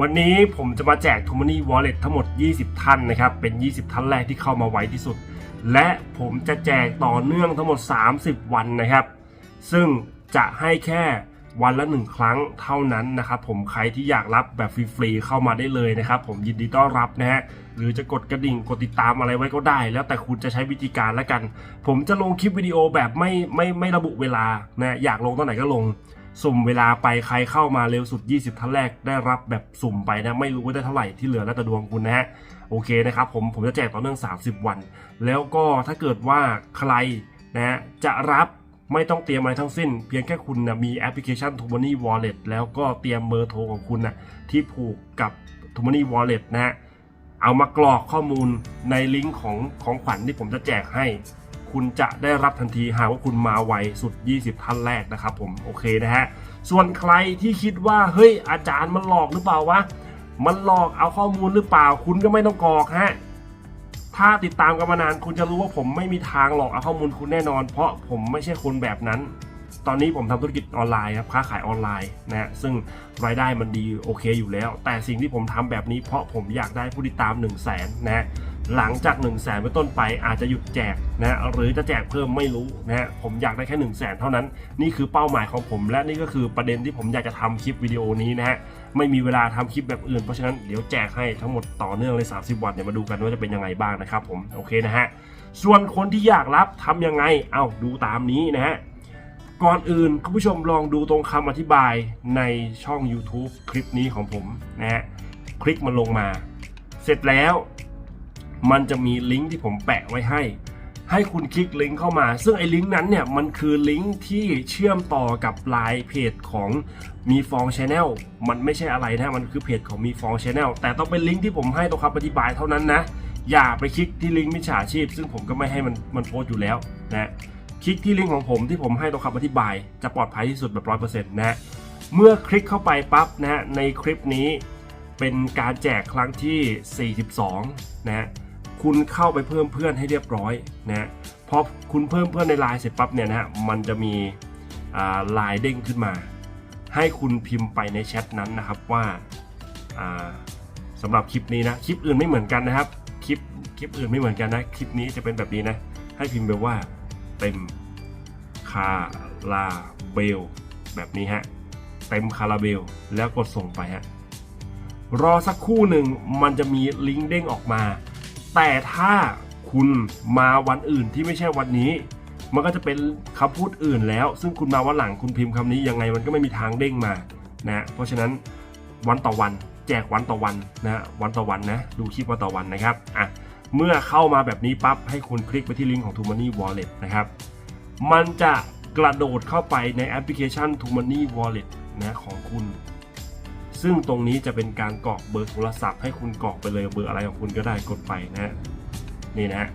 วันนี้ผมจะมาแจก t o m o n y Wallet ทั้งหมด 20 ท่านนะครับ เป็น 20 ท่านแรกที่เข้ามาไวที่สุด และผมจะแจกต่อเนื่องทั้งหมด 30 วันนะครับ ซึ่งจะให้แค่วันละหนึ่งครั้งเท่านั้นนะครับผมใครที่อยากรับแบบฟรีๆเข้ามาได้เลยนะครับผมยินดีต้อนรับนะฮะหรือจะกดกระดิ่งกดติดตามอะไรไว้ก็ได้ แล้วแต่คุณจะใช้วิธีการแล้วกัน ผมจะลงคลิปวิดีโอแบบไม่ไม่ไม่ระบุเวลานะอยากลงตอนไหนก็ลง สุ่มเวลาไปใครเข้ามาเร็วสุด 20 ท่านแรกได้รับแบบสุ่มไปนะ ไม่รู้ว่าได้เท่าไหร่ที่เหลือแล้วแต่ดวงคุณนะฮะโอเคนะครับผมผมจะแจกต่อเนื่อง 30 วัน แล้วก็ถ้าเกิดว่าใครนะจะรับไม่ต้องเตรียมอะไรทั้งสิ้น เพียงแค่คุณนะมีแอปพลิเคชัน t o m o n y Wallet แล้วก็เตรียมเบอร์โทรของคุณนะที่ผูกกับ t o m o n y Wallet นะฮะเอามากรอกข้อมูลในลิงก์ของของขวัญที่ผมจะแจกให้ คุณจะได้รับทันทีหากว่าคุณมาไวสุด 20 ท่านแรกนะครับผมโอเคนะฮะส่วนใครที่คิดว่าเฮ้ยอาจารย์มันหลอกหรือเปล่าวะมันหลอกเอาข้อมูลหรือเปล่า คุณก็ไม่ต้องกรอกฮะถ้าติดตามกันมานานคุณจะรู้ว่าผมไม่มีทางหลอกเอาข้อมูลคุณแน่นอน เพราะผมไม่ใช่คนแบบนั้น ตอนนี้ผมทำธุรกิจออนไลน์ครับค้าขายออนไลน์นะฮะซึ่งรายได้มันดีโอเคอยู่แล้ว แต่สิ่งที่ผมทำแบบนี้เพราะผมอยากได้ผู้ติดตาม 1 0 0 0 0แสนนะฮะ หลังจาก1 0 0 0 0แสนเป็นต้นไปอาจจะหยุดแจกนะฮะหรือจะแจกเพิ่มไม่รู้นะฮะผมอยากได้แค่1 0 0 0 0แสนเท่านั้น นี่คือเป้าหมายของผม และนี่ก็คือประเด็นที่ผมอยากจะทำคลิปวิดีโอนี้นะฮะไม่มีเวลาทำคลิปแบบอื่นเพราะฉะนั้นเดี๋ยวแจกให้ทั้งหมดต่อเนื่องเลย 30 วันเดี๋ยวมาดูกันว่าจะเป็นยังไงบ้างนะครับผมโอเคนะฮะส่วนคนที่อยากรับทำยังไงเอ้าดูตามนี้นะฮะก่อนอื่นคุณผู้ชมลองดูตรงคำอธิบายในช่อง YouTube คลิปนี้ของผมนะฮะคลิกมันลงมา เสร็จแล้ว มันจะมีลิงก์ที่ผมแปะไว้ให้ ให้คุณคลิกลิงก์เข้ามา ซึ่งไอ้ลิงก์นั้นเนี่ยมันคือลิงก์ที่เชื่อมต่อกับไลน์เพจของมีฟองชาแนลมันไม่ใช่อะไรนะมันคือเพจของมีฟองชาแนลแต่ต้องเป็นลิงก์ที่ผมให้ตรงคำอธิบายเท่านั้นนะอย่าไปคลิกที่ลิงก์มิจฉาชีพ ซึ่งผมก็ไม่ให้มันมันโพสต์อยู่แล้วนะคลิกที่ลิงก์ของผมที่ผมให้ตรงคำอธิบายจะปลอดภัยที่สุดแบบร้อยเปอร์เซ็นต์นะเมื่อคลิกเข้าไปปั๊บนะในคลิปนี้เป็นการแจกครั้งที่ 42 นะ คุณเข้าไปเพิ่มเพื่อนให้เรียบร้อยนะฮะพอคุณเพิ่มเพื่อนในไลน์เสร็จปั๊บเนี่ยนะฮะมันจะมีอ่าไลน์เด้งขึ้นมา ให้คุณพิมพ์ไปในแชทนั้นนะครับว่าอ่าสำหรับคลิปนี้นะคลิปอื่นไม่เหมือนกันนะครับคลิปคลิปอื่นไม่เหมือนกันนะคลิปนี้จะเป็นแบบนี้นะให้พิมพ์ไปว่าเต็มคาราเบลแบบนี้ฮะเต็มคาราเบลแล้วกดส่งไปฮะรอสักคู่หนึ่งมันจะมีลิงก์เด้งออกมา แต่ถ้าคุณมาวันอื่นที่ไม่ใช่วันนี้ มันก็จะเป็นคำพูดอื่นแล้ว ซึ่งคุณมาวันหลังคุณพิมพ์คำนี้ยังไงมันก็ไม่มีทางเด้งมานะเพราะฉะนั้นวันต่อวันแจกวันต่อวันนะวันต่อวันนะดูคลิปวันต่อวันนะครับอะเมื่อเข้ามาแบบนี้ปั๊บให้คุณคลิกไปที่ลิงก์ของ t o m o n y Wallet นะครับมันจะกระโดดเข้าไปในแอปพลิเคชัน t o m o n y Wallet นะของคุณ ซึ่งตรงนี้จะเป็นการกรอกเบอร์โทรศัพท์ให้คุณกรอกไปเลยเบอร์อะไรของคุณก็ได้กดไปนะฮะนี่นะฮะ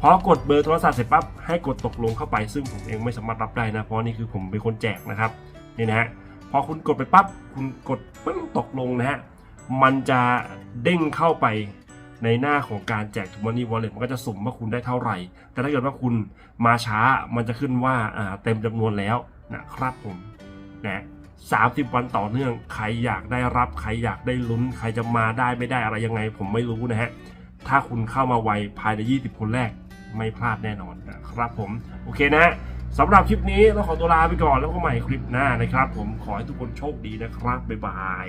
พอกดเบอร์โทรศัพท์เสร็จปั๊บให้กดตกลงเข้าไปซึ่งผมเองไม่สามารถรับได้นะ เพราะนี่คือผมเป็นคนแจกนะครับนี่นะฮะพอคุณกดไปปั๊บคุณกดปึ้งตกลงนะฮะมันจะเด้งเข้าไปในหน้าของการแจก t o m o n y Wallet มันก็จะสุ่มว่าคุณได้เท่าไหร่ แต่ถ้าเกิดว่าคุณมาช้ามันจะขึ้นว่าอ่าเต็มจำนวนแล้วนะครับผมนะ สามสิบวันต่อเนื่อง ใครอยากได้รับ ใครอยากได้ลุ้น ใครจะมาได้ไม่ได้อะไรยังไง ผมไม่รู้นะฮะ ถ้าคุณเข้ามาไวภายใน 20 คนแรกไม่พลาดแน่นอนนะครับผม โอเคนะสำหรับคลิปนี้เราขอตัวลาไปก่อนแล้วก็ใหม่คลิปหน้านะครับ ผมขอให้ทุกคนโชคดีนะครับ บ๊ายบาย